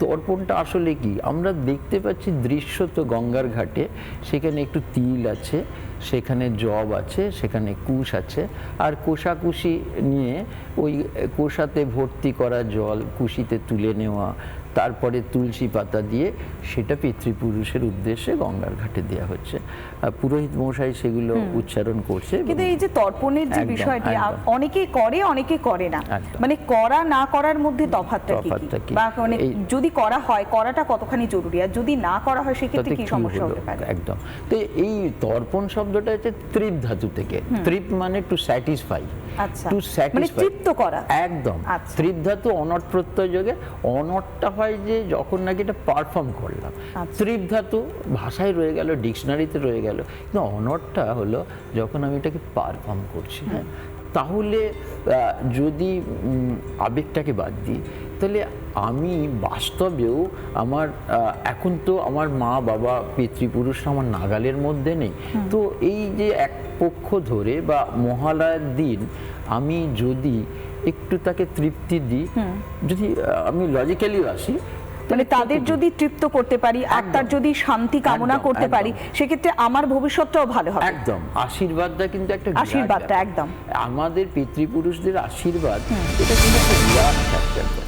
তর্পণটা আসলে কি? আমরা দেখতে পাচ্ছি দৃশ্য তো গঙ্গার ঘাটে, সেখানে একটু তিল আছে, সেখানে জব আছে, সেখানে কুশ আছে, আর কোষাকুষি নিয়ে ওই কোষাতে ভর্তি করা জল কুশিতে তুলে নেওয়া তারপরে তুলসী পাতা দিয়ে সেটা পিতৃপুরুষের উদ্দেশ্যে গঙ্গার ঘাটে দেওয়া হচ্ছে। পুরোহিত মশাই সেগুলো উচ্চারণ করছে কিন্তু এই যে তর্পণের যে বিষয়টি অনেকে করে অনেকে করে না। মানে করা না করার মধ্যে তফাৎটা কি? বা মানে যদি করা হয় করাটা কতখানি জরুরি? আর যদি না করা হয় সেক্ষেত্রে কি সমস্যা? হতে পারে? একদম। তো এই তর্পণ শব্দটা হচ্ছে ত্রিপ ধাতু থেকে। তৃপ মানে টু স্যাটিসফাই। টু মানে স্যাটিসফাই তৃপ্ত করা। একদম। আচ্ছা। তৃপ ধাতু অনট প্রত্যয় যোগে অনটটা হয় যে যখন নাকি এটা পারফর্ম করলাম। আচ্ছা। তৃপ ধাতু ভাষায় রয়ে গেল ডিকশনারিতে রয়ে গেল। কিন্তু অনটটা হলো যখন আমি এটাকে পারফর্ম করছি। হ্যাঁ তাহলে যদি আবেগটাকে বাদ দিই তাহলে আমি বাস্তবেও আমার এখন তো আমার মা বাবা পিতৃপুরুষরা আমার নাগালের মধ্যে নেই। তো এই যে এক পক্ষ ধরে বা মহালয়ার দিন আমি যদি একটু তাকে তৃপ্তি দিই যদি আমি লজিক্যালিও আসি মানে তাদের যদি তৃপ্ত করতে পারি আত্মার যদি শান্তি কামনা করতে পারি সেক্ষেত্রে আমার ভবিষ্যৎটাও ভালো হবে। একদম। আশীর্বাদটা কিন্তু একটা আশীর্বাদটা একদম। আমাদের পিতৃপুরুষদের আশীর্বাদ এটা কিন্তু একটা বিরাট factor।